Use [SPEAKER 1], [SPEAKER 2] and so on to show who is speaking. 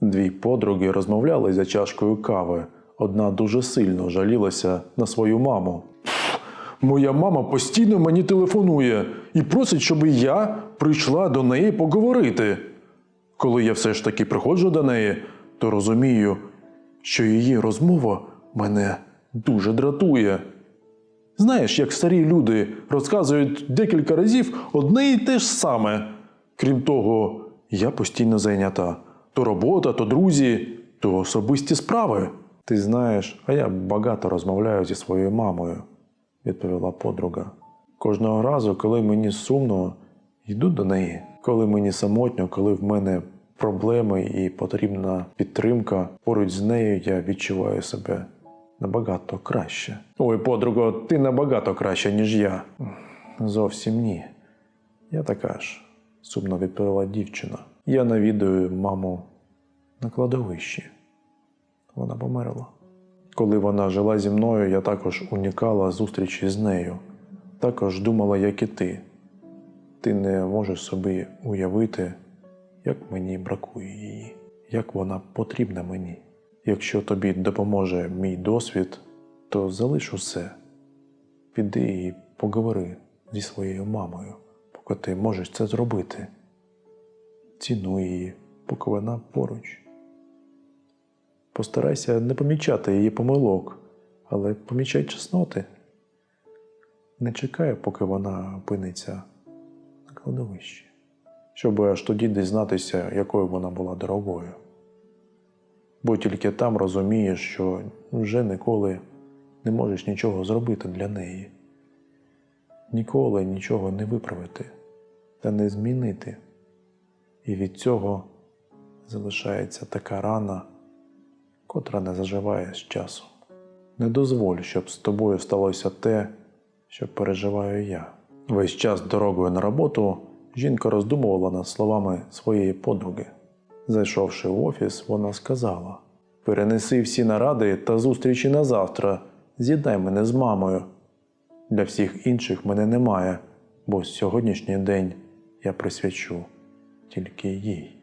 [SPEAKER 1] Дві подруги розмовляли за чашкою кави. Одна дуже сильно жалілася на свою маму. Моя мама постійно мені телефонує і просить, щоб я прийшла до неї поговорити. Коли я все ж таки приходжу до неї, то розумію, що її розмова мене дуже дратує. Знаєш, як старі люди розказують декілька разів одне і те ж саме. Крім того, я постійно зайнята. То робота, то друзі, то особисті справи. Ти знаєш, а я багато розмовляю зі своєю мамою, відповіла подруга. Кожного разу, коли мені сумно, йду до неї. Коли мені самотньо, коли в мене проблеми і потрібна підтримка, поруч з нею я відчуваю себе набагато краще. Ой, подруго, ти набагато краще, ніж я. Зовсім ні. Я така ж, сумно відповіла дівчина. Я навідую маму на кладовищі. Вона померла. Коли вона жила зі мною, я також уникала зустрічі з нею. Також думала, як і ти. Ти не можеш собі уявити, як мені бракує її, як вона потрібна мені. Якщо тобі допоможе мій досвід, то залиш усе. Піди і поговори зі своєю мамою, поки ти можеш це зробити. Цінуй її, поки вона поруч. Постарайся не помічати її помилок, але помічай чесноти. Не чекай, поки вона опиниться на кладовищі, щоб аж тоді дізнатися, якою вона була дорогою. Бо тільки там розумієш, що вже ніколи не можеш нічого зробити для неї, ніколи нічого не виправити та не змінити. І від цього залишається така рана, котра не заживає з часом. Не дозволь, щоб з тобою сталося те, що переживаю я. Весь час дорогою на роботу жінка роздумувала над словами своєї подруги. Зайшовши в офіс, вона сказала: Перенеси всі наради та зустрічі на завтра, з'єднай мене з мамою. Для всіх інших мене немає, бо сьогоднішній день я присвячу тільки їй.